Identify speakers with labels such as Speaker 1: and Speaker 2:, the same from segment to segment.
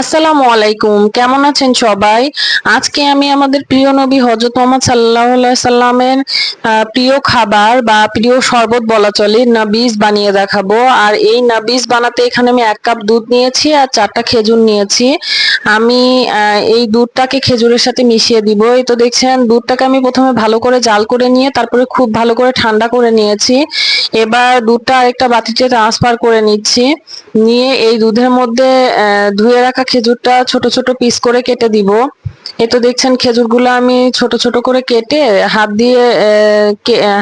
Speaker 1: আসসালামু আলাইকুম, কেমন আছেন সবাই? আজকে আমি আমাদের প্রিয় নবী হজরত মোহাম্মদ সাল্লাহ সাল্লামের প্রিয় খাবার বা প্রিয় শরবত বলা চলে, নাবিজ বানিয়ে দেখাবো। আর এই নাবিজ বানাতে এখানে আমি এক কাপ দুধ নিয়েছি আর চারটা খেজুর নিয়েছি। আমি এই দুধটাকে খেজুরের সাথে মিশিয়ে দিব। এই তো দেখছেন, দুধটাকে আমি প্রথমে ভালো করে জাল করে নিয়ে তারপরে খুব ভালো করে ঠান্ডা করে নিয়েছি। এবার দুধটা আরেকটা বাটিতে ট্রান্সফার করে নিচ্ছি। নিয়ে এই দুধের মধ্যে ধুয়ে রাখা খেজুরটা ছোট ছোট পিস করে কেটে দিব। এ তো দেখছেন খেজুরগুলো আমি ছোট ছোট করে কেটে হাত দিয়ে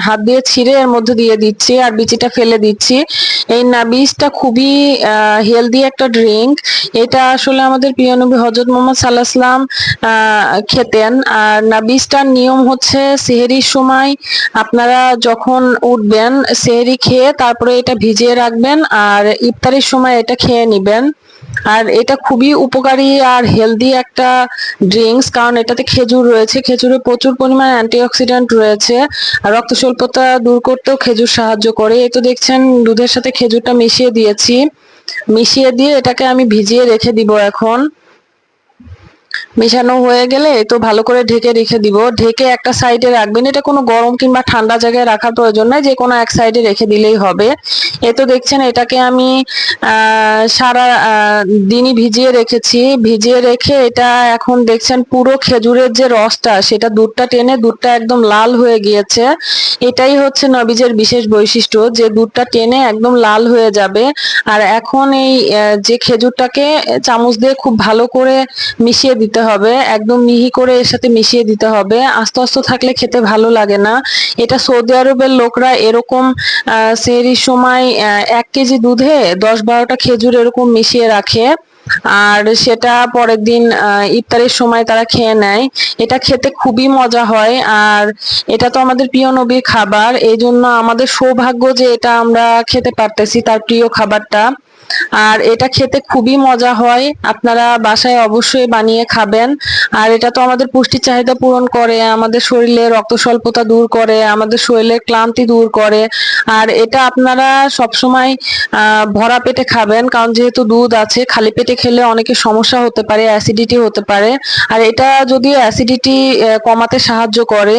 Speaker 1: হাত দিয়ে ছিঁড়ে এর মধ্যে দিয়ে দিচ্ছি আর বিচিটা ফেলে দিচ্ছি। এই নাবিজটা খুবই হেলদি একটা ড্রিঙ্ক এটা আসলে আমাদের প্রিয় নবী হজরত মোহাম্মদ সাল্লাহাম খেতেন। আর নাবিজটার নিয়ম হচ্ছে সেহেরির সময় আপনারা যখন উঠবেন, সেহেরি খেয়ে তারপরে এটা ভিজিয়ে রাখবেন আর ইফতারির সময় এটা খেয়ে নিবেন। আর এটা খুবই উপকারী আর হেলদি একটা ড্রিঙ্কস কারণ এটাতে খেজুর রয়েছে। খেজুরে প্রচুর পরিমাণ অ্যান্টিঅক্সিডেন্ট রয়েছে। আর রক্ত স্বল্পতা দূর করতেও খেজুর সাহায্য করে। এই তো দেখছেন দুধের সাথে খেজুরটা মিশিয়ে দিয়েছি। মিশিয়ে দিয়ে এটাকে আমি ভিজিয়ে রেখে দিব এখন। মেশানো হয়ে গেলে তো ভালো করে ঢেকে রেখে দিব। ঢেকে একটা সাইডে রাখবেন। এটা কোনো গরম কিংবা ঠান্ডা জায়গায় রাখার প্রয়োজন নাই। যে কোনো এক সাইডে রেখে দিলেই হবে। এ তো দেখছেন, এটাকে আমি সারা দিনই ভিজিয়ে রেখেছি। ভিজিয়ে রেখে এটা এখন দেখছেন, পুরো খেজুরের যে রসটা, সেটা দুধটা টেনে দুধটা একদম লাল হয়ে গিয়েছে। এটাই হচ্ছে নবীজের বিশেষ বৈশিষ্ট্য, যে দুধটা টেনে একদম লাল হয়ে যাবে। আর এখন এই যে খেজুরটাকে চামচ দিয়ে খুব ভালো করে মিশিয়ে দিতে হবে একদম মিহি করে এর সাথে মিশিয়ে দিতে হবে। আস্তে আস্তে থাকলে খেতে ভালো লাগে না। এটা সৌদি আরবের লোকরা এরকম আহ, সেহরির সময় এক কেজি দুধে দশ বারোটা খেজুর এরকম মিশিয়ে রাখে। আর সেটা পরের দিন ইফতারের সময় তারা খেয়ে নেয়। এটা খেতে খুবই মজা হয়। আর এটা তো আমাদের প্রিয় নবীর খাবার। এই জন্য আমাদের সৌভাগ্য যে এটা আমরা খেতে পারতেছি তার প্রিয় খাবারটা। আর এটা খেতে খুবই মজা হয়। আপনারা বাসায় অবশ্যই বানিয়ে খাবেন। আর এটা তো আমাদের পুষ্টির চাহিদা পূরণ করে, আমাদের শরীরে রক্ত স্বল্পতা দূর করে, আমাদের শরীরের ক্লান্তি দূর করে। আর এটা আপনারা সবসময় ভরা পেটে খাবেন, কারণ যেহেতু দুধ আছে, খালি পেটে খেলে অনেকের সমস্যা হতে পারে, অ্যাসিডিটি হতে পারে। আর এটা যদিও অ্যাসিডিটি কমাতে সাহায্য করে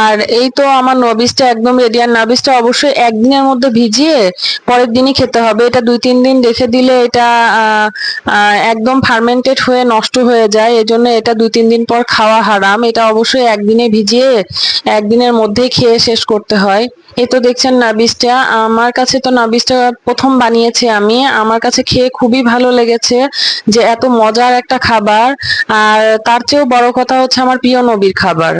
Speaker 1: আর এই তো আমার নবিসটা একদম রেডি আর নাবিসটা অবশ্যই একদিনের মধ্যে ভিজিয়ে পরের দিনই খেতে হবে। এটা দুই, তিন দিন রেখে দিলে এটা একদম ফার্মেন্টেড হয়ে নষ্ট হয়ে যায়। এজন্য এটা দুই, তিন দিন পর খাওয়া হারাম। এটা অবশ্যই একদিনে ভিজিয়ে একদিনের মধ্যেই খেয়ে শেষ করতে হয়। এ তো দেখছেন নাবিসটা আমার কাছে তো নাবিসটা প্রথম বানিয়েছি আমি। আমার কাছে খেয়ে খুবই ভালো লেগেছে যে এত মজার একটা খাবার। আর তার চেয়েও বড় কথা হচ্ছে আমার প্রিয় নবীর খাবার।